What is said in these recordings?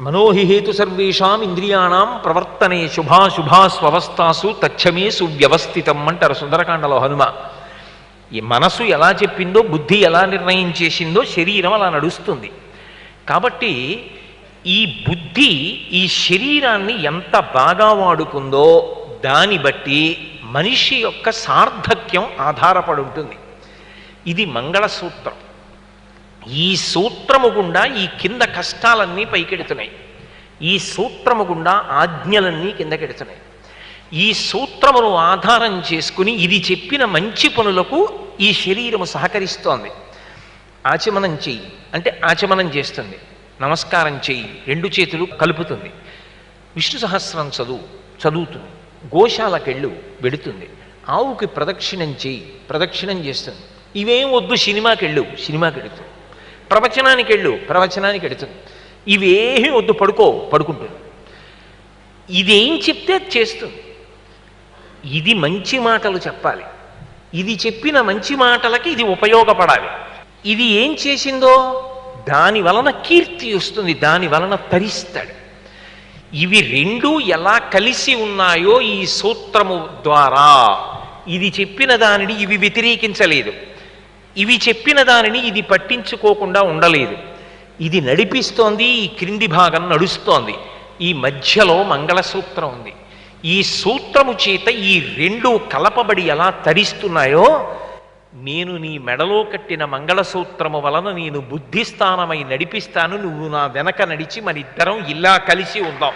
మనోహి హేతు సర్వేషాం ఇంద్రియాణం ప్రవర్తనే శుభాశుభాస్వస్థాసు తచ్చమే సువ్యవస్థితం అంటారు సుందరకాండలో హనుమ. ఈ మనసు ఎలా చెప్పిందో బుద్ధి ఎలా నిర్ణయం చేసిందో శరీరం అలా నడుస్తుంది. కాబట్టి ఈ బుద్ధి ఈ శరీరాన్ని ఎంత బాగా వాడుకుందో దాన్ని బట్టి మనిషి యొక్క సార్థక్యం ఆధారపడి ఉంటుంది. ఇది మంగళసూత్రం. ఈ సూత్రము గుండా ఈ కింద కష్టాలన్నీ పైకెడుతున్నాయి. ఈ సూత్రము గుండా ఆజ్ఞలన్నీ కిందకెడుతున్నాయి. ఈ సూత్రమును ఆధారం చేసుకుని ఇది చెప్పిన మంచి పనులకు ఈ శరీరము సహకరిస్తోంది. ఆచమనం చెయ్యి. అంటే ఆచమనం చేస్తుంది. నమస్కారం చెయ్యి. రెండు చేతులు కలుపుతుంది. విష్ణు సహస్రం చదువు చదువుతుంది. గోశాలకెళ్ళు వెడుతుంది ఆవుకి ప్రదక్షిణం చెయ్యి. ప్రదక్షిణం చేస్తుంది. ఇవేం వద్దు సినిమాకెళ్ళు. సినిమాకెడుతుంది. సినిమాకి ప్రవచనానికి వెళ్ళు ప్రవచనానికి వెడుతుంది ఇవేమీ వద్దు పడుకో పడుకుంటుంది ఇదేం చెప్తే చేస్తుంది. ఇది మంచి మాటలు చెప్పాలి. ఇది చెప్పిన మంచి మాటలకి ఇది ఉపయోగపడాలి. ఇది ఏం చేసిందో? దాని వలన కీర్తి వస్తుంది దాని వలన తరిస్తాడు. ఇవి రెండు ఎలా కలిసి ఉన్నాయో ఈ సూత్రము ద్వారా. ఇది చెప్పిన దానిని ఇవి వ్యతిరేకించలేదు. ఇవి చెప్పిన దానిని ఇది పట్టించుకోకుండా ఉండలేదు. ఇది నడిపిస్తోంది ఈ క్రింది భాగం నడుస్తోంది. ఈ మధ్యలో మంగళసూత్రం ఉంది. ఈ సూత్రము చేత ఈ రెండు కలపబడి ఎలా తరిస్తున్నాయో నేను నీ మెడలో కట్టిన మంగళసూత్రము వలన నేను బుద్ధిస్థానమై నడిపిస్తాను నువ్వు నా వెనక నడిచి మన ఇద్దరం ఇలా కలిసి ఉందాం.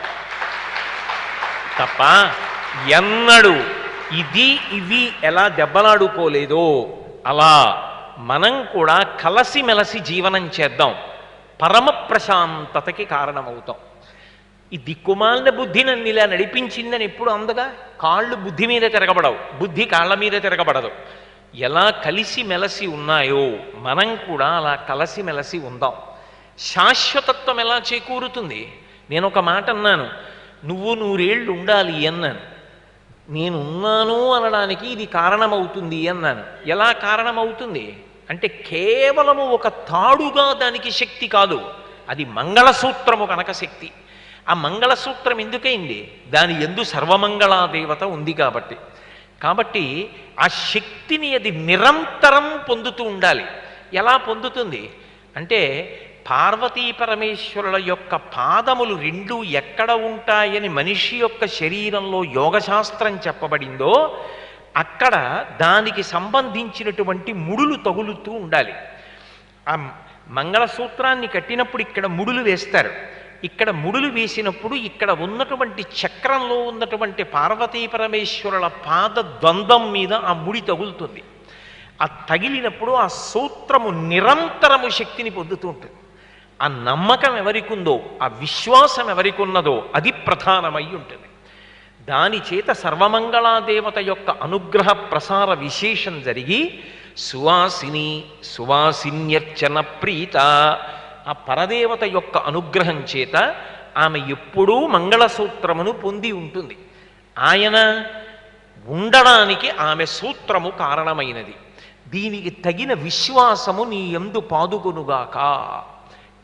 తప్ప? ఎన్నడు. ఇది ఇవి ఎలా దెబ్బలాడుకోలేదో. అలా మనం కూడా కలసిమెలసి జీవనం చేద్దాం. పరమ ప్రశాంతతకి కారణమవుతాం. ఈ దిక్కుమాలిన బుద్ధి నన్ను ఇలా నడిపించిందని ఎప్పుడు అందగా? కాళ్ళు బుద్ధి మీద తిరగబడవు. బుద్ధి కాళ్ళ మీద తిరగబడదు. ఎలా కలిసి మెలసి ఉన్నాయో మనం కూడా అలా కలిసి మెలసి ఉందాం. శాశ్వతత్వం ఎలా చేకూరుతుంది? నేను ఒక మాట అన్నాను. నువ్వు నూరేళ్ళు ఉండాలి అన్నాను. నేను ఉన్నాను అనడానికి ఇది కారణమవుతుంది అన్నాను. ఎలా కారణమవుతుంది? అంటే కేవలము ఒక తాడుగా దానికి శక్తి కాదు. అది మంగళసూత్రము కనుక శక్తి. ఆ మంగళసూత్రం ఎందుకైంది? దాని ఎందు సర్వమంగళా దేవత ఉంది కాబట్టి. కాబట్టి ఆ శక్తిని అది నిరంతరం పొందుతూ ఉండాలి. ఎలా పొందుతుంది? అంటే పార్వతీ పరమేశ్వరుల యొక్క పాదములు రెండు ఎక్కడ ఉంటాయని మనిషి యొక్క శరీరంలో యోగశాస్త్రం చెప్పబడిందో అక్కడ దానికి సంబంధించినటువంటి ముడులు తగులుతూ ఉండాలి. ఆ మంగళసూత్రాన్ని కట్టినప్పుడు ఇక్కడ ముడులు వేస్తారు. ఇక్కడ ముడులు వేసినప్పుడు ఇక్కడ ఉన్నటువంటి చక్రంలో ఉన్నటువంటి పార్వతీ పరమేశ్వరుల పాద ద్వంద్వం మీద ఆ ముడి తగులుతుంది. ఆ తగిలినప్పుడు ఆ సూత్రము నిరంతరము శక్తిని పొందుతూ ఉంటుంది. ఆ నమ్మకం ఎవరికి ఉందో ఆ విశ్వాసం ఎవరికి ఉన్నదో అది ప్రధానమై ఉంటుంది. దానిచేత సర్వమంగళాదేవత యొక్క అనుగ్రహ ప్రసార విశేషం జరిగి సువాసిని సువాసిన్యర్చన ప్రీత ఆ పరదేవత యొక్క అనుగ్రహం చేత ఆమె ఎప్పుడూ మంగళసూత్రమును పొంది ఉంటుంది. ఆయన ఉండడానికి ఆమె సూత్రము కారణమైనది. దీనికి తగిన విశ్వాసము నీ ఎందు పాదుకొనుగాక.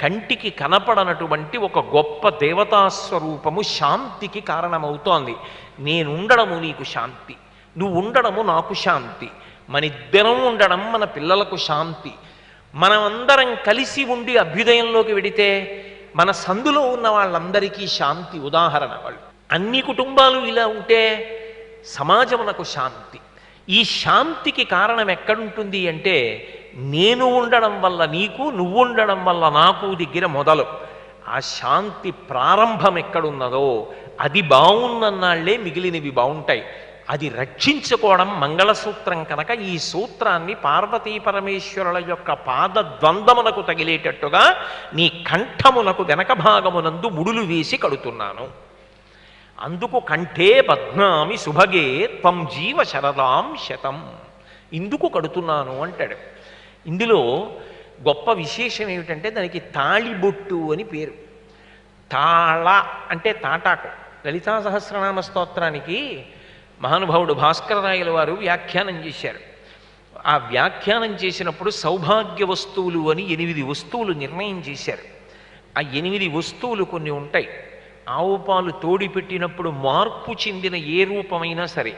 కంటికి కనపడనటువంటి ఒక గొప్ప దేవతాస్వరూపము శాంతికి కారణమవుతోంది. నేనుండడము నీకు శాంతి నువ్వు ఉండడము నాకు శాంతి మనిద్దరం ఉండడం మన పిల్లలకు శాంతి. మనమందరం కలిసి ఉండి అభ్యుదయంలోకి వెడితే మన సందులో ఉన్న వాళ్ళందరికీ శాంతి ఉదాహరణ వాళ్ళు. అన్ని కుటుంబాలు ఇలా ఉంటే సమాజమునకు శాంతి. ఈ శాంతికి కారణం ఎక్కడుంటుంది అంటే నేను ఉండడం వల్ల నీకు నువ్వు ఉండడం వల్ల నాకు దగ్గర మొదలు. ఆ శాంతి ప్రారంభం ఎక్కడున్నదో అది బాగున్నన్నాళ్ళే మిగిలినవి బాగుంటాయి అది రక్షించుకోవడం మంగళసూత్రం కనుక ఈ సూత్రాన్ని పార్వతీ పరమేశ్వరుల యొక్క పాదద్వందమునకు తగిలేటట్టుగా నీ కంఠమునకు వెనక భాగమునందు ముడులు వేసి కడుతున్నాను. అందుకు కంఠే పద్మామి సుభగే త్వం జీవ శరదాం శతం. ఇందుకు కడుతున్నాను అంటాడు. ఇందులో గొప్ప విశేషం ఏమిటంటే దానికి తాళిబొట్టు అని పేరు. తాళ అంటే తాటాకు. లలితా సహస్రనామ స్తోత్రానికి మహానుభావుడు భాస్కరరాయల వారు వ్యాఖ్యానం చేశారు. ఆ వ్యాఖ్యానం చేసినప్పుడు సౌభాగ్య వస్తువులు అని ఎనిమిది వస్తువులు నిర్ణయం చేశారు. ఆ ఎనిమిది వస్తువులు కొన్ని ఉంటాయి. ఆవు పాలు తోడి పెట్టినప్పుడు మార్పు చెందిన ఏ రూపమైనా సరే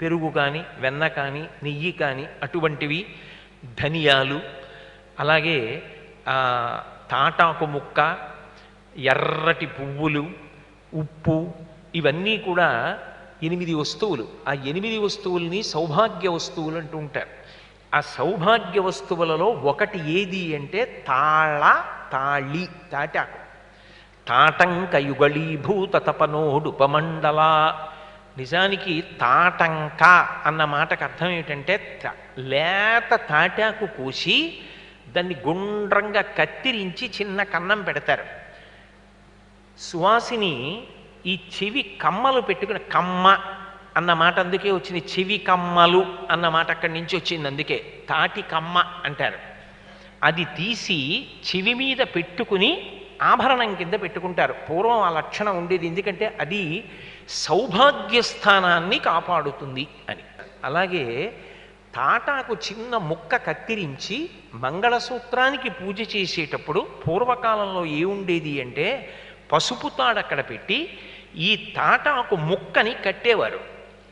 పెరుగు కానీ వెన్న కానీ నెయ్యి కానీ అటువంటివి ధనియాలు అలాగే తాటాకు ముక్క ఎర్రటి పువ్వులు ఉప్పు ఇవన్నీ కూడా ఎనిమిది వస్తువులు. ఆ ఎనిమిది వస్తువుల్ని సౌభాగ్య వస్తువులు అంటూ ఉంటారు. ఆ సౌభాగ్య వస్తువులలో ఒకటి ఏది అంటే తాళ తాళి తాటాకు. తాటంక యుగళీభూత తపనోడుపమండల నిజానికి తాటంక అన్న మాటకు అర్థం ఏమిటంటే లేత తాటాకు కోసి దాన్ని గుండ్రంగా కత్తిరించి చిన్న కన్నం పెడతారు. సువాసిని ఈ చెవి కమ్మలు పెట్టుకుని కమ్మ అన్న మాట అందుకే వచ్చింది. చెవి కమ్మలు అన్న మాట అక్కడి నుంచి వచ్చింది అందుకే. తాటి కమ్మ అంటారు. అది తీసి చెవి మీద పెట్టుకుని ఆభరణం కింద పెట్టుకుంటారు. పూర్వం ఆ లక్షణం ఉండేది. ఎందుకంటే అది సౌభాగ్య స్థానాన్ని కాపాడుతుంది అని. అలాగే తాటాకు చిన్న ముక్క కత్తిరించి మంగళసూత్రానికి పూజ చేసేటప్పుడు పూర్వకాలంలో ఏముండేది అంటే పసుపు తాడు అక్కడ పెట్టి ఈ తాటాకు ముక్కని కట్టేవారు.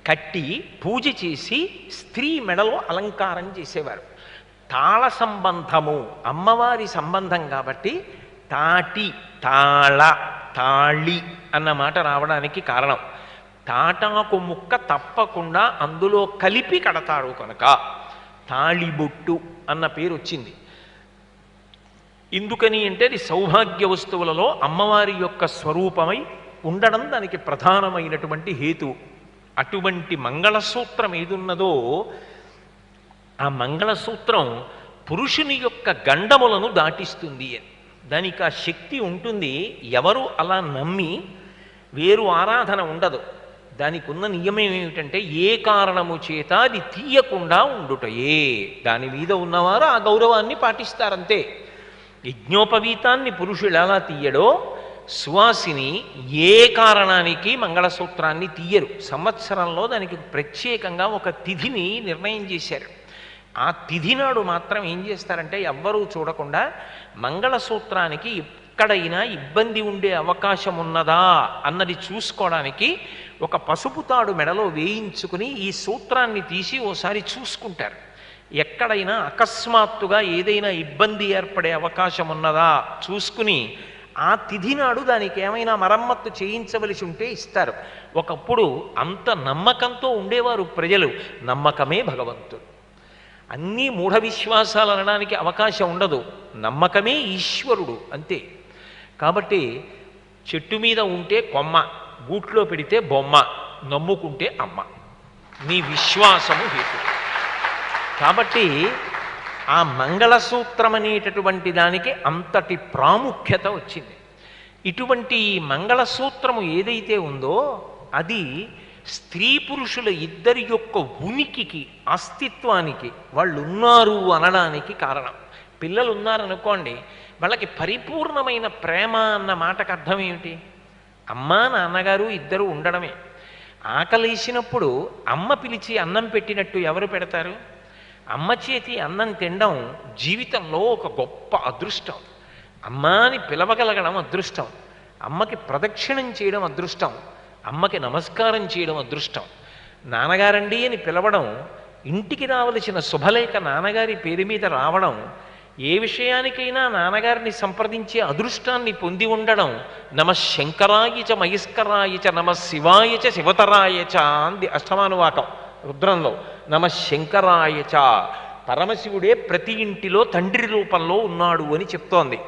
కట్టి పూజ చేసి స్త్రీ మెడలో అలంకారం చేసేవారు. తాళ సంబంధము అమ్మవారి సంబంధం కాబట్టి తాటి తాళ తాళి అన్న మాట రావడానికి కారణం. తాటాకు ముక్క తప్పకుండా అందులో కలిపి కడతారు కనుక తాళిబొట్టు అన్న పేరు వచ్చింది ఎందుకని అంటే అది సౌభాగ్య వస్తువులలో అమ్మవారి యొక్క స్వరూపమై ఉండడం దానికి ప్రధానమైనటువంటి హేతు. అటువంటి మంగళసూత్రం ఏదున్నదో ఆ మంగళసూత్రం పురుషుని యొక్క గండములను దాటిస్తుంది అని. దానికి ఆ శక్తి ఉంటుంది ఎవరు అలా నమ్మి వేరు ఆరాధన ఉండదు. దానికి ఉన్న నియమం ఏమిటంటే ఏ కారణము చేత అది తీయకుండా ఉండుటయే. దాని మీద ఉన్నవారు ఆ గౌరవాన్ని పాటిస్తారంతే. యజ్ఞోపవీతాన్ని పురుషులు ఎలా తీయడో సువాసిని ఏ కారణానికి మంగళసూత్రాన్ని తీయరు. సంవత్సరంలో దానికి ప్రత్యేకంగా ఒక తిథిని నిర్ణయం చేశారు. ఆ తిథి నాడు మాత్రం ఏం చేస్తారంటే ఎవ్వరూ చూడకుండా మంగళసూత్రానికి ఎక్కడైనా ఇబ్బంది ఉండే అవకాశం ఉన్నదా అన్నది చూసుకోవడానికి ఒక పసుపు తాడు మెడలో వేయించుకుని ఈ సూత్రాన్ని తీసి ఓసారి చూసుకుంటారు. ఎక్కడైనా అకస్మాత్తుగా ఏదైనా ఇబ్బంది ఏర్పడే అవకాశం ఉన్నదా చూసుకుని ఆ తిథి నాడు దానికి ఏమైనా మరమ్మత్తు చేయించవలసి ఉంటే ఇస్తారు. ఒకప్పుడు అంత నమ్మకంతో ఉండేవారు ప్రజలు. నమ్మకమే భగవంతుడు. అన్నీ మూఢ విశ్వాసాలు అనడానికి అవకాశం ఉండదు. నమ్మకమే ఈశ్వరుడు అంతే. కాబట్టి చెట్టు మీద ఉంటే కొమ్మ గూట్లో పెడితే బొమ్మ నమ్ముకుంటే అమ్మ. నీ విశ్వాసము హేతు. కాబట్టి ఆ మంగళసూత్రం అనేటటువంటి దానికి అంతటి ప్రాముఖ్యత వచ్చింది. ఇటువంటి ఈ మంగళసూత్రము ఏదైతే ఉందో అది స్త్రీ పురుషుల ఇద్దరి యొక్క ఉనికికి అస్తిత్వానికి వాళ్ళు ఉన్నారు అనడానికి కారణం. పిల్లలు ఉన్నారనుకోండి వాళ్ళకి పరిపూర్ణమైన ప్రేమ అన్న మాటకు అర్థం ఏమిటి? అమ్మా నాన్నగారు ఇద్దరు ఉండడమే. ఆకలేసినప్పుడు అమ్మ పిలిచి అన్నం పెట్టినట్టు ఎవరు పెడతారు? అమ్మ చేతి అన్నం తినడం జీవితంలో ఒక గొప్ప అదృష్టం. అమ్మాని పిలవగలగడం అదృష్టం. అమ్మకి ప్రదక్షిణం చేయడం అదృష్టం. అమ్మకి నమస్కారం చేయడం అదృష్టం. నాన్నగారండి అని పిలవడం ఇంటికి రావలసిన శుభలేఖ నాన్నగారి పేరు మీద రావడం ఏ విషయానికైనా నాన్నగారిని సంప్రదించే అదృష్టాన్ని పొంది ఉండడం నమ శంకరాయ చ చ నమ శివాయ చ శివతరాయ అంది అష్టమానువాకం రుద్రంలో. నమ శంకరాయ చ. పరమశివుడే ప్రతి ఇంటిలో తండ్రి రూపంలో ఉన్నాడు అని చెప్తోంది.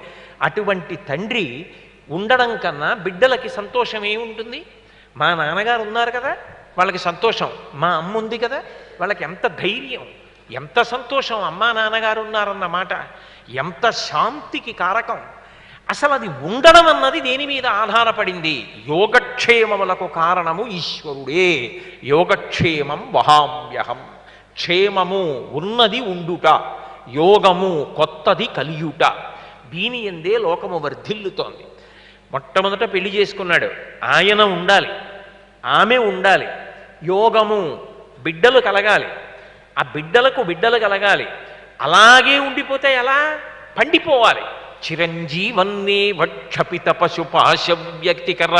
అటువంటి తండ్రి ఉండడం కన్నా బిడ్డలకి సంతోషం ఏముంటుంది? మా నాన్నగారు ఉన్నారు కదా వాళ్ళకి సంతోషం. మా అమ్మ ఉంది కదా వాళ్ళకి ఎంత ధైర్యం ఎంత సంతోషం అమ్మా నాన్నగారు ఉన్నారన్న మాట ఎంత శాంతికి కారకం. అసలు అది ఉండడం అన్నది దేని మీద ఆధారపడింది? యోగక్షేమములకు కారణము ఈశ్వరుడే. యోగక్షేమం వహామ్యహం. క్షేమము ఉన్నది ఉండుట యోగము కొత్తది కలియుట. దీని ఎందే లోకము వర్ధిల్లుతోంది. మొట్టమొదట పెళ్ళి చేసుకున్నాడు. ఆయన ఉండాలి. ఆమె ఉండాలి. యోగము బిడ్డలు కలగాలి. ఆ బిడ్డలకు బిడ్డలు కలగాలి. అలాగే ఉండిపోతే ఎలా? పండిపోవాలి. చిరంజీవన్నే వక్షపిత పశుపాశ వ్యక్తికర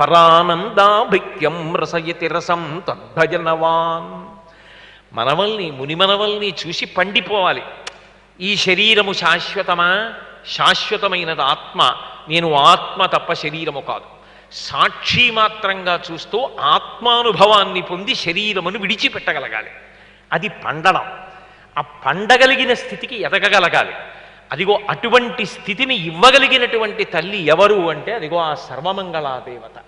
పరానందాభిక్యం రసయతి రసం తద్భజనవాన్. మనవల్ని మునిమనవల్ని చూసి పండిపోవాలి. ఈ శరీరము శాశ్వతమా? శాశ్వతమైనది ఆత్మ. నేను ఆత్మ తప్ప శరీరము కాదు. సాక్షి మాత్రంగా చూస్తూ ఆత్మానుభవాన్ని పొంది శరీరమును విడిచిపెట్టగలగాలి. అది పండడం. ఆ పండగలిగిన స్థితికి ఎదగగలగాలి. అదిగో అటువంటి స్థితిని ఇవ్వగలిగినటువంటి తల్లి ఎవరు అంటే అదిగో ఆ సర్వమంగళా దేవత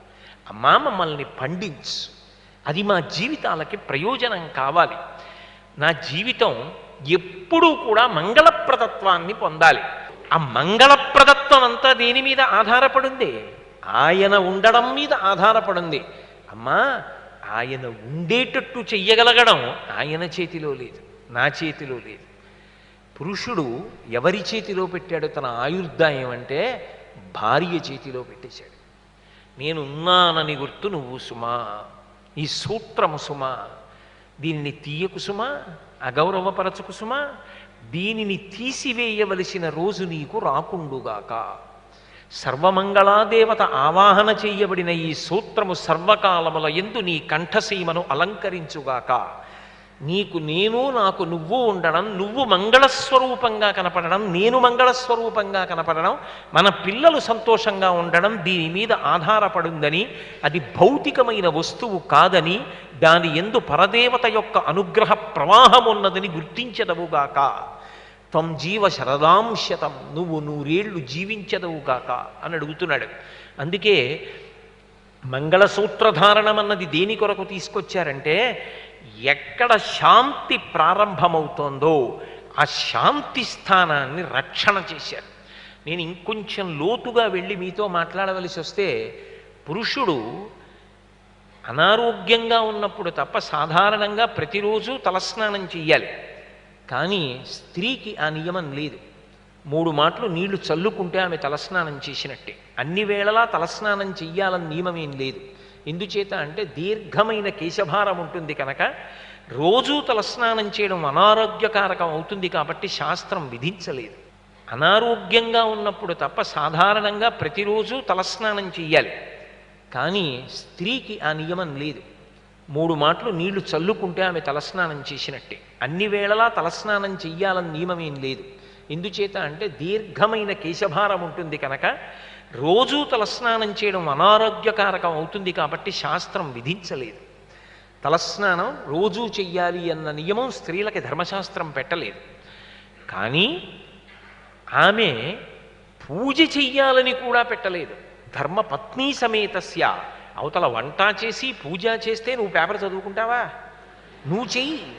అమ్మా మమ్మల్ని పండించు. అది మా జీవితాలకి ప్రయోజనం కావాలి. నా జీవితం ఎప్పుడూ కూడా మంగళప్రదత్వాన్ని పొందాలి. ఆ మంగళప్రదత్వం అంతా దేని మీద ఆధారపడింది. ఆయన ఉండడం మీద ఆధారపడింది. అమ్మా ఆయన ఉండేటట్టు చెయ్యగలగడం ఆయన చేతిలో లేదు నా చేతిలో లేదు. పురుషుడు ఎవరి చేతిలో పెట్టాడు? తన ఆయుర్దాయం అంటే భార్య చేతిలో పెట్టేశాడు. నేనున్నానని గుర్తు నువ్వు సుమా ఈ సూత్రము సుమా దీనిని తీయకు సుమా అగౌరవపరచుకు సుమా దీనిని తీసివేయవలసిన రోజు నీకు రాకుండుగాక. సర్వమంగళాదేవత ఆవాహన చేయబడిన ఈ సూత్రము సర్వకాలముల ఎందు నీ కంఠసీమను అలంకరించుగాక. నీకు నేను నాకు నువ్వు ఉండడం నువ్వు మంగళస్వరూపంగా కనపడడం నేను మంగళస్వరూపంగా కనపడడం మన పిల్లలు సంతోషంగా ఉండడం దీని మీద ఆధారపడుందని అది భౌతికమైన వస్తువు కాదని దాని ఎందు పరదేవత యొక్క అనుగ్రహ ప్రవాహం ఉన్నదని గుర్తించదవుగాక. త్వం జీవ శరదాంశతం నువ్వు నూరేళ్ళు జీవించదవుగాక అని అడుగుతున్నాడు. అందుకే మంగళసూత్రధారణం అన్నది దేని కొరకు తీసుకొచ్చారంటే ఎక్కడ శాంతి ప్రారంభమవుతోందో ఆ శాంతి స్థానాన్ని రక్షణ చేశారు. నేను ఇంకొంచెం లోతుగా వెళ్ళి మీతో మాట్లాడవలసి వస్తే పురుషుడు అనారోగ్యంగా ఉన్నప్పుడు తప్ప సాధారణంగా ప్రతిరోజు తలస్నానం చెయ్యాలి. కానీ స్త్రీకి ఆ నియమం లేదు. మూడు మాటలు నీళ్ళు చల్లుకుంటే ఆమె తలస్నానం చేసినట్టే. అన్ని వేళలా తలస్నానం చెయ్యాలని నియమం ఏం లేదు. ఎందుచేత అంటే దీర్ఘమైన కేశభారం ఉంటుంది కనుక రోజూ తలస్నానం చేయడం అనారోగ్యకారకం అవుతుంది కాబట్టి శాస్త్రం విధించలేదు. అనారోగ్యంగా ఉన్నప్పుడు తప్ప సాధారణంగా ప్రతిరోజు తలస్నానం చెయ్యాలి. కానీ స్త్రీకి ఆ నియమం లేదు. మూడు మాటలు నీళ్ళు చల్లుకుంటే ఆమె తలస్నానం చేసినట్టే. అన్ని వేళలా తలస్నానం చెయ్యాలని నియమం ఏం లేదు. ఎందుచేత అంటే దీర్ఘమైన కేశభారం ఉంటుంది కనుక రోజూ తలస్నానం చేయడం అనారోగ్యకారకం అవుతుంది కాబట్టి శాస్త్రం విధించలేదు. తలస్నానం రోజూ చెయ్యాలి అన్న నియమం స్త్రీలకి ధర్మశాస్త్రం పెట్టలేదు. కానీ ఆమె పూజ చెయ్యాలని కూడా పెట్టలేదు. ధర్మపత్ని సమేతస్య. అవతల వంట చేసి పూజ చేస్తే నువ్వు పేపర్ చదువుకుంటావా? నువ్వు చెయ్యి.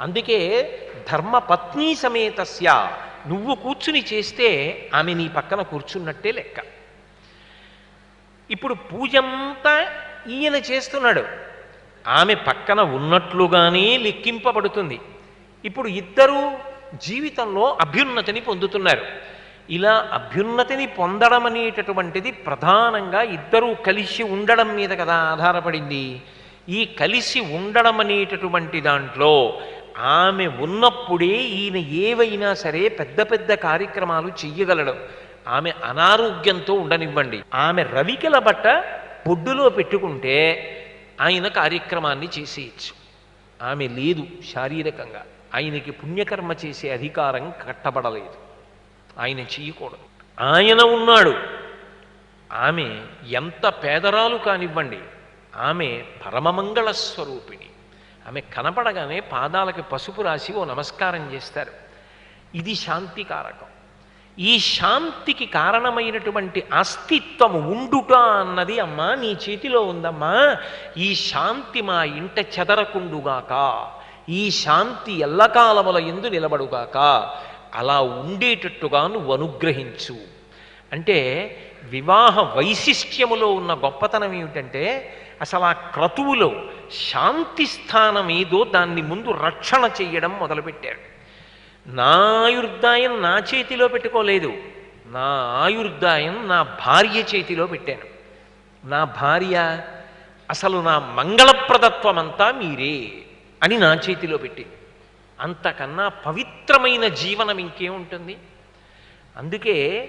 అందుకే ధర్మపత్ని సమేతస్య. నువ్వు కూర్చుని చేస్తే ఆమె నీ పక్కన కూర్చున్నట్టే లెక్క. ఇప్పుడు పూజంతా ఈయన చేస్తున్నాడు. ఆమె పక్కన ఉన్నట్లుగానే లెక్కింపబడుతుంది ఇప్పుడు ఇద్దరు జీవితంలో అభ్యున్నతిని పొందుతున్నారు. ఇలా అభ్యున్నతిని పొందడం అనేటటువంటిది ప్రధానంగా ఇద్దరూ కలిసి ఉండడం మీద కదా ఆధారపడింది. ఈ కలిసి ఉండడం అనేటటువంటి దాంట్లో ఆమె ఉన్నప్పుడే ఈయన ఏవైనా సరే పెద్ద పెద్ద కార్యక్రమాలు చెయ్యగలడు ఆమె అనారోగ్యంతో ఉండనివ్వండి. ఆమె రవికల బట్ట బొడ్డులో పెట్టుకుంటే ఆయన కార్యక్రమాన్ని చేసేయచ్చు. ఆమె లేదు శారీరకంగా. ఆయనకి పుణ్యకర్మ చేసే అధికారం కట్టబడలేదు. ఆయన చేయకూడదు. ఆయన ఉన్నాడు. ఆమె ఎంత పేదరాలు కానివ్వండి ఆమె పరమమంగళ స్వరూపిణి. ఆమె కనపడగానే పాదాలకి పసుపు రాసి ఓ నమస్కారం చేస్తారు. ఇది శాంతి కారకం ఈ శాంతికి కారణమైనటువంటి అస్తిత్వము ఉండుట అన్నది అమ్మా నీ చేతిలో ఉందమ్మా. ఈ శాంతి మా ఇంట చెదరకుండుగాక. ఈ శాంతి ఎల్లకాలముల ఎందు నిలబడుగాక. అలా ఉండేటట్టుగా నువ్వు అనుగ్రహించు. అంటే వివాహ వైశిష్ట్యములో ఉన్న గొప్పతనం ఏమిటంటే అసలు ఆ క్రతువులో శాంతి స్థానం ఏదో దాన్ని ముందు రక్షణ చేయడం మొదలుపెట్టాడు. నా ఆయుర్దాయం నా చేతిలో పెట్టుకోలేదు. నా ఆయుర్దాయం నా భార్య చేతిలో పెట్టాను. నా భార్య అసలు నా మంగళప్రదత్వమంతా మీరే అని నా చేతిలో పెట్టింది. అంతకన్నా పవిత్రమైన జీవనం ఇంకేముంటుంది? అందుకే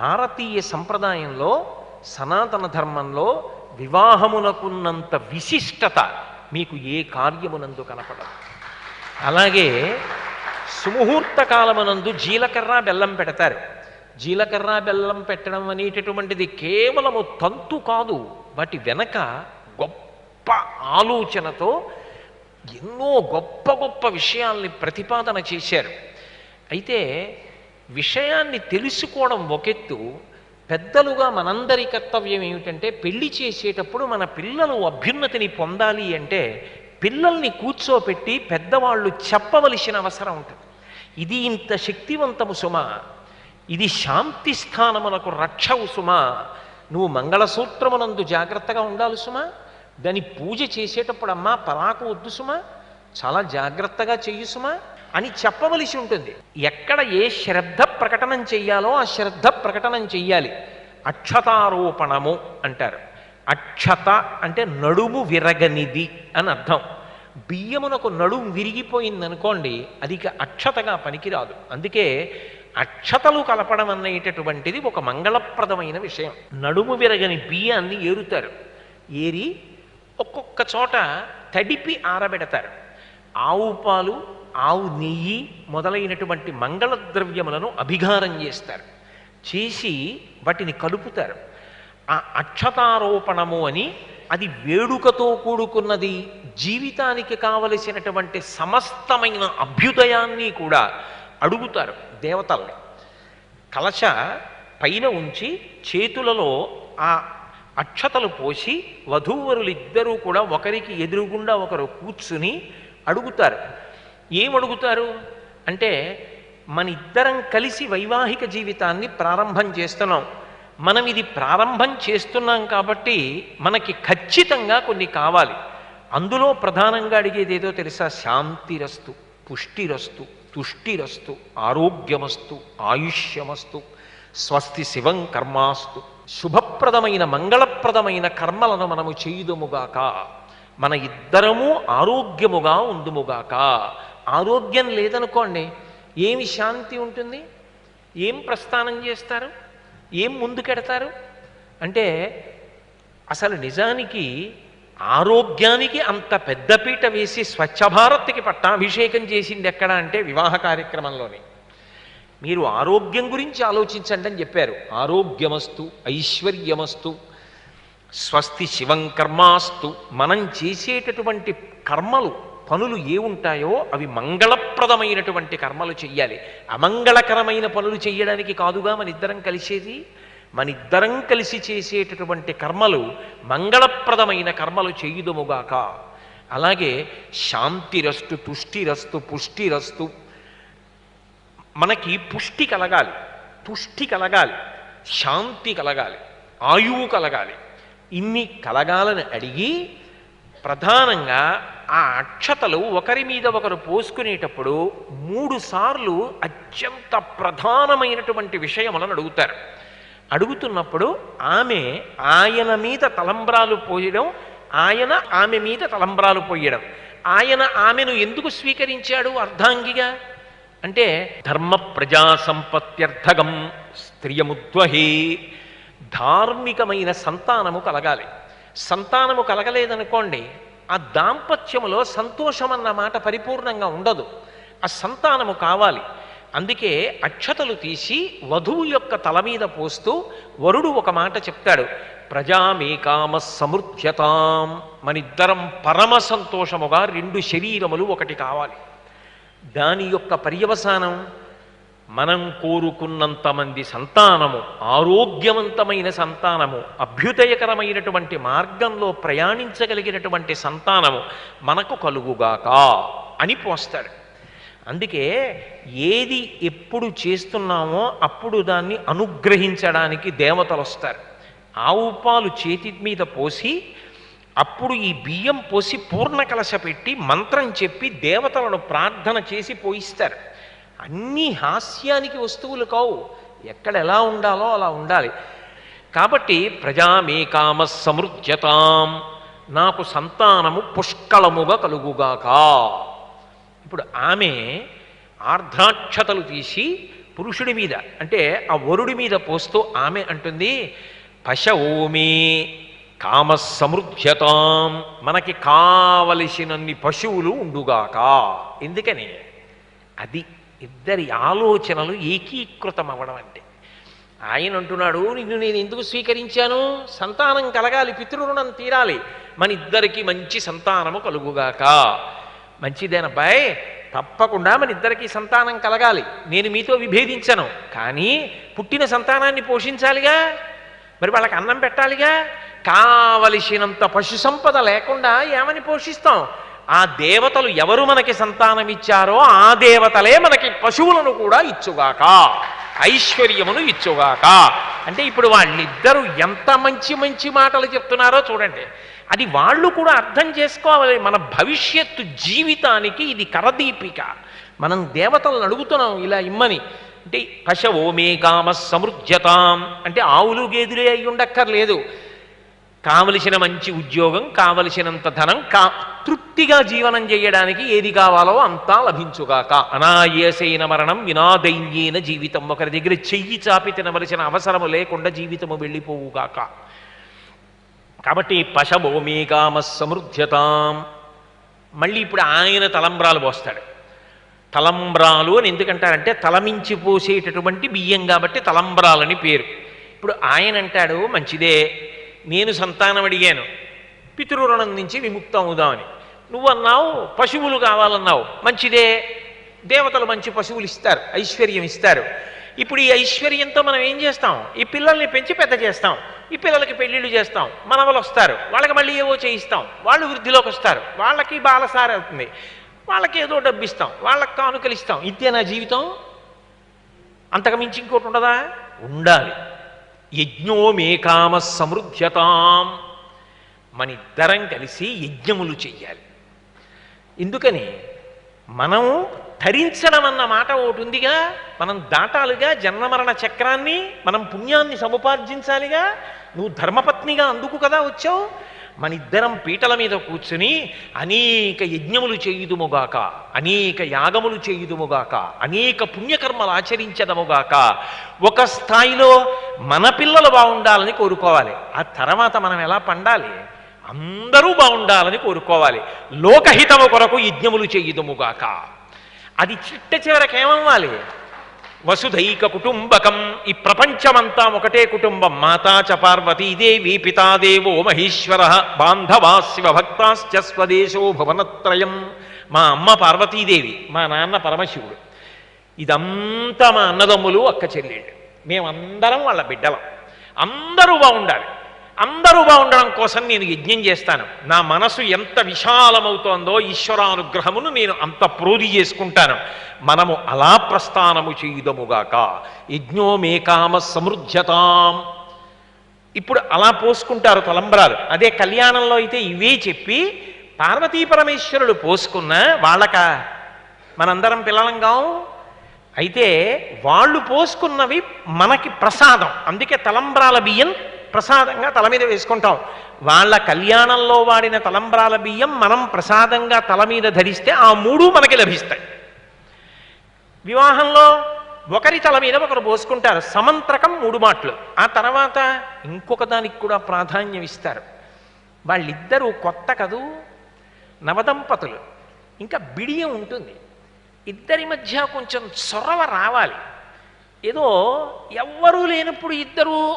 భారతీయ సంప్రదాయంలో సనాతన ధర్మంలో వివాహమునకున్నంత విశిష్టత మీకు ఏ కార్యమునందు కనపడదు. అలాగే సుముహూర్త కాలమనందు జీలకర్ర బెల్లం పెడతారు. జీలకర్ర బెల్లం పెట్టడం అనేటటువంటిది కేవలము తంతు కాదు. వాటి వెనక గొప్ప ఆలోచనతో ఎన్నో గొప్ప గొప్ప విషయాల్ని ప్రతిపాదన చేశారు. అయితే విషయాన్ని తెలుసుకోవడం ఒకెత్తు పెద్దలుగా మనందరి కర్తవ్యం ఏమిటంటే పెళ్ళి చేసేటప్పుడు మన పిల్లలు అభ్యున్నతిని పొందాలి అంటే పిల్లల్ని కూర్చోపెట్టి పెద్దవాళ్ళు చెప్పవలసిన అవసరం ఉంటుంది. ఇది ఇంత శక్తివంతము సుమ. ఇది శాంతి స్థానమునకు రక్షవు సుమ. నువ్వు మంగళసూత్రమునందు జాగ్రత్తగా ఉండాలి సుమ. దాని పూజ చేసేటప్పుడు అమ్మా పరాకు వద్దు సుమ. చాలా జాగ్రత్తగా చెయ్యి సుమ అని చెప్పవలసి ఉంటుంది. ఎక్కడ ఏ శ్రద్ధ ప్రకటనం చెయ్యాలో ఆ శ్రద్ధ ప్రకటనం చెయ్యాలి. అక్షతారోపణము అంటారు. అక్షత అంటే నడుము విరగనిది అని అర్థం. బియ్యమునకు నడుము విరిగిపోయిందనుకోండి అది అక్షతగా పనికిరాదు. అందుకే అక్షతలు కలపడం అనేటటువంటిది ఒక మంగళప్రదమైన విషయం. నడుము విరగని బియ్యాన్ని ఏరుతారు. ఏరి ఒక్కొక్క చోట తడిపి ఆరబెడతారు. ఆవు పాలు ఆవు నెయ్యి మొదలైనటువంటి మంగళ ద్రవ్యములను అభిఘారం చేస్తారు. చేసి వాటిని కలుపుతారు. ఆ అక్షతారోపణము అని అది వేడుకతో కూడుకున్నది. జీవితానికి కావలసినటువంటి సమస్తమైన అభ్యుదయాన్ని కూడా అడుగుతారు దేవతల్ని. కలశ పైన ఉంచి చేతులలో ఆ అక్షతలు పోసి వధూవరులిద్దరూ కూడా ఒకరికి ఎదురుగుండా ఒకరు కూర్చుని అడుగుతారు. ఏమడుగుతారు? అంటే మన ఇద్దరం కలిసి వైవాహిక జీవితాన్ని ప్రారంభం చేస్తున్నాం. మనం ఇది ప్రారంభం చేస్తున్నాం కాబట్టి మనకి ఖచ్చితంగా కొన్ని కావాలి. అందులో ప్రధానంగా అడిగేది ఏదో తెలుసా? శాంతిరస్తు పుష్టిరస్తు తుష్టిరస్తు ఆరోగ్యమస్తు ఆయుష్యమస్తు స్వస్తి శివం కర్మాస్తు. శుభప్రదమైన మంగళప్రదమైన కర్మలను మనము చేయుదుముగాక. మన ఇద్దరము ఆరోగ్యముగా ఉందుముగాక. ఆరోగ్యం లేదనుకోండి ఏమి శాంతి ఉంటుంది? ఏం ప్రస్థానం చేస్తారు? ఏం ముందుకెడతారు అంటే అసలు నిజానికి ఆరోగ్యానికి అంత పెద్దపీట వేసి స్వచ్ఛ భారత్కి పట్టాభిషేకం చేసింది ఎక్కడ అంటే వివాహ కార్యక్రమంలోనే. మీరు ఆరోగ్యం గురించి ఆలోచించండి అని చెప్పారు. ఆరోగ్యమస్తు ఐశ్వర్యమస్తు స్వస్తి శివం కర్మాస్తు మనం చేసేటటువంటి కర్మలు పనులు ఏ ఉంటాయో అవి మంగళప్రదమైనటువంటి కర్మలు చెయ్యాలి. అమంగళకరమైన పనులు చేయడానికి కాదుగా మన ఇద్దరం కలిసేది? మన ఇద్దరం కలిసి చేసేటటువంటి కర్మలు మంగళప్రదమైన కర్మలు చేయుదుముగాక. అలాగే శాంతిరస్తు తుష్టిరస్తు పుష్టిరస్తు. మనకి పుష్టి కలగాలి తుష్టి కలగాలి శాంతి కలగాలి ఆయువు కలగాలి. ఇన్ని కలగాలని అడిగి ప్రధానంగా ఆ అక్షతలు ఒకరి మీద ఒకరు పోసుకునేటప్పుడు మూడు సార్లు అత్యంత ప్రధానమైనటువంటి విషయములను అడుగుతారు. అడుగుతున్నప్పుడు ఆమె ఆయన మీద తలంబ్రాలు పోయడం ఆయన ఆమె మీద తలంబ్రాలు పోయడం. ఆయన ఆమెను ఎందుకు స్వీకరించాడు అర్ధాంగిగా? అంటే ధర్మ ప్రజా సంపత్త్యర్థకం స్త్రియముద్వహి ధార్మికమైన సంతానము కలగాలి. సంతానము కలగలేదనుకోండి ఆ దాంపత్యములో సంతోషం అన్న మాట పరిపూర్ణంగా ఉండదు. ఆ సంతానము కావాలి. అందుకే అక్షతలు తీసి వధువు యొక్క తల మీద పోస్తూ వరుడు ఒక మాట చెప్తాడు. ప్రజామేకామ సమృద్ధ్యతాం మనిద్దరం పరమ సంతోషముగా రెండు శరీరములు ఒకటి కావాలి. దాని యొక్క పర్యవసానం మనం కోరుకున్నంత మంది సంతానము ఆరోగ్యవంతమైన సంతానము అభ్యుదయకరమైనటువంటి మార్గంలో ప్రయాణించగలిగినటువంటి సంతానము మనకు కలుగుగాక అని పోస్తాడు. అందుకే ఏది ఎప్పుడు చేస్తున్నామో అప్పుడు దాన్ని అనుగ్రహించడానికి దేవతలు వస్తారు. ఆవు పాలు చేతి మీద పోసి అప్పుడు ఈ బియ్యం పోసి పూర్ణ కలశ పెట్టి మంత్రం చెప్పి దేవతలను ప్రార్థన చేసి పోయిస్తారు. అన్నీ హాస్యానికి వస్తువులు కావు. ఎక్కడ ఎలా ఉండాలో అలా ఉండాలి. కాబట్టి ప్రజామేకామ సమృద్ధ్యతాం నాకు సంతానము పుష్కలముగా కలుగుగాక. ఇప్పుడు ఆమె ఆర్ధాక్షతలు తీసి పురుషుడి మీద అంటే ఆ వరుడి మీద పోస్తూ ఆమె అంటుంది పశవోమి కామ సమృద్ధ్యతాం మనకి కావలసినన్ని పశువులు ఉండుగాక. ఎందుకని? అది ఇద్దరి ఆలోచనలు ఏకీకృతం అవ్వడం అంటే. ఆయన అంటున్నాడు నిన్ను నేను ఎందుకు స్వీకరించాను? సంతానం కలగాలి పితృరుణం తీరాలి. మన ఇద్దరికి మంచి సంతానము కలుగుగాక. మంచిదేనబ్బాయ్ తప్పకుండా మన ఇద్దరికి సంతానం కలగాలి. నేను మీతో విభేదించను. కానీ పుట్టిన సంతానాన్ని పోషించాలిగా? మరి వాళ్ళకి అన్నం పెట్టాలిగా? కావలసినంత పశు సంపద లేకుండా ఏమని పోషిస్తాం? ఆ దేవతలు ఎవరు మనకి సంతానం ఇచ్చారో ఆ దేవతలే మనకి పశువులను కూడా ఇచ్చుగాక ఐశ్వర్యమును ఇచ్చుగాక. అంటే ఇప్పుడు వాళ్ళిద్దరూ ఎంత మంచి మంచి మాటలు చెప్తున్నారో చూడండి. అది వాళ్ళు కూడా అర్థం చేసుకోవాలి. మన భవిష్యత్తు జీవితానికి ఇది కరదీపిక. మనం దేవతలను అడుగుతున్నాం ఇలా ఇమ్మని. అంటే పశ ఓమే కామ సమృద్ధ్యతాం అంటే ఆవులు గేదులే అయ్యి ఉండక్కర్లేదు. కావలసిన మంచి ఉద్యోగం కావలసినంత ధనం కా తృప్తిగా జీవనం చేయడానికి ఏది కావాలో అంతా లభించుగాక. అనాయాసైన మరణం వినాదైన్యేన జీవితం. ఒకరి దగ్గర చెయ్యి చాపి తినవలసిన అవసరము లేకుండా జీవితము వెళ్ళిపోవుగాక. కాబట్టి పశభూమి కామ సమృద్ధ్యతాం మళ్ళీ ఇప్పుడు ఆయన తలంబ్రాలు పోస్తాడు. తలంబ్రాలు అని ఎందుకంటారంటే తలమించి పోసేటటువంటి బియ్యం కాబట్టి తలంబ్రాలని పేరు. ఇప్పుడు ఆయన అంటాడు మంచిదే. నేను సంతానం అడిగాను. పితృరుణం నుంచి విముక్తం అవుదామని నువ్వన్నావు పశువులు కావాలన్నావు. మంచిదే. దేవతలు మంచి పశువులు ఇస్తారు ఐశ్వర్యం ఇస్తారు. ఇప్పుడు ఈ ఐశ్వర్యంతో మనం ఏం చేస్తాం? ఈ పిల్లల్ని పెంచి పెద్ద చేస్తాం. ఈ పిల్లలకి పెళ్ళిళ్ళు చేస్తాం. మనవలు వస్తారు. వాళ్ళకి మళ్ళీ ఏవో చేయిస్తాం. వాళ్ళు వృద్ధిలోకి వస్తారు. వాళ్ళకి బాలసారి అవుతుంది. వాళ్ళకి ఏదో డబ్బు ఇస్తాం వాళ్ళకి కానుకలు ఇస్తాం. ఇదే నా జీవితం? అంతకు మించి ఇంకోటి ఉండదా? ఉండాలి. యజ్ఞో మేకామ సమృద్ధ్యతాం మన ఇద్దరం కలిసి యజ్ఞములు చెయ్యాలి. ఎందుకని? మనం ధరించడం అన్న మాట ఒకటి ఉందిగా మనం దాటాలిగా జన్మమరణ చక్రాన్ని? మనం పుణ్యాన్ని సముపార్జించాలిగా? నువ్వు ధర్మపత్నిగా అందుకు కదా వచ్చావు? మన ఇద్దరం పీటల మీద కూర్చుని అనేక యజ్ఞములు చేయుదుముగాక అనేక యాగములు చేయుదుముగాక అనేక పుణ్యకర్మలు ఆచరించదముగాక ఒక స్థాయిలో మన పిల్లలు బాగుండాలని కోరుకోవాలి. ఆ తర్వాత మనం ఎలా పండాలి? అందరూ బాగుండాలని కోరుకోవాలి. లోకహితము కొరకు యజ్ఞములు చేయుదుముగాక. అది చిట్ట చివరికి ఏమవ్వాలి వసుధైక కుటుంబకం ఈ ప్రపంచమంతా ఒకటే కుటుంబం. మాతా చ పార్వతీదేవి పితాదేవో మహేశ్వర బాంధవా శివభక్తాశ్చ స్వదేశో భువనత్రయం. మా అమ్మ పార్వతీదేవి మా నాన్న పరమశివుడు. ఇదంతా మా అన్నదమ్ములు అక్క చెల్లెళ్ళు. మేమందరం వాళ్ళ బిడ్డలం. అందరూ బాగుండాలి. అందరూ బాగుండడం కోసం నేను యజ్ఞం చేస్తాను. నా మనసు ఎంత విశాలమవుతోందో ఈశ్వరానుగ్రహమును నేను అంత ప్రోధి చేసుకుంటాను. మనము అలా ప్రస్థానము చేయుదముగాక. యజ్ఞో మేకామ సమృద్ధ్యతాం ఇప్పుడు అలా పోసుకుంటారు తలంబ్రాలు. అదే కళ్యాణంలో అయితే ఇవే చెప్పి పార్వతీ పరమేశ్వరుడు పోసుకున్న వాళ్ళక మనందరం పిల్లలంగాం అయితే వాళ్ళు పోసుకున్నవి మనకి ప్రసాదం. అందుకే తలంబ్రాల బియ్యం ప్రసాదంగా తల మీద వేసుకుంటాం. వాళ్ళ కళ్యాణంలో వాడిన తలంబ్రాల బియ్యం మనం ప్రసాదంగా తల మీద ధరిస్తే ఆ మూడు మనకి లభిస్తాయి. వివాహంలో ఒకరి తల మీద ఒకరు పోసుకుంటారు. సమంత్రకం మూడు మాటలు. ఆ తర్వాత ఇంకొక దానికి కూడా ప్రాధాన్యం ఇస్తారు. వాళ్ళిద్దరూ కొత్త కదూ? నవదంపతులు. ఇంకా బిడియం ఉంటుంది. ఇద్దరి మధ్య కొంచెం చొరవ రావాలి. ఏదో ఎవ్వరూ లేనప్పుడు ఇద్దరూ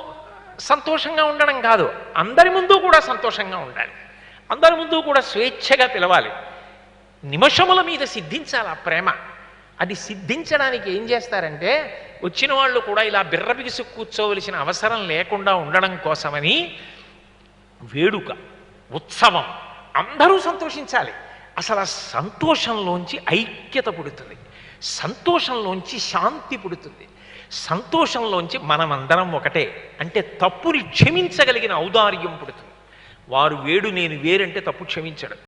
సంతోషంగా ఉండడం కాదు. అందరి ముందు కూడా సంతోషంగా ఉండాలి. అందరి ముందు కూడా స్వేచ్ఛగా పిలవాలి. నిమిషముల మీద సిద్ధించాలి ఆ ప్రేమ. అది సిద్ధించడానికి ఏం చేస్తారంటే వచ్చిన వాళ్ళు కూడా ఇలా బిర్రబిగిసి కూర్చోవలసిన అవసరం లేకుండా ఉండడం కోసమని వేడుక ఉత్సవం అందరూ సంతోషించాలి. అసలు ఆ సంతోషంలోంచి ఐక్యత పుడుతుంది. సంతోషంలోంచి శాంతి పుడుతుంది. సంతోషంలోంచి మనమందరం ఒకటే. అంటే తప్పుని క్షమించగలిగిన ఔదార్యం పుడుతుంది. వారు వేడు నేను వేరంటే తప్పు క్షమించడం.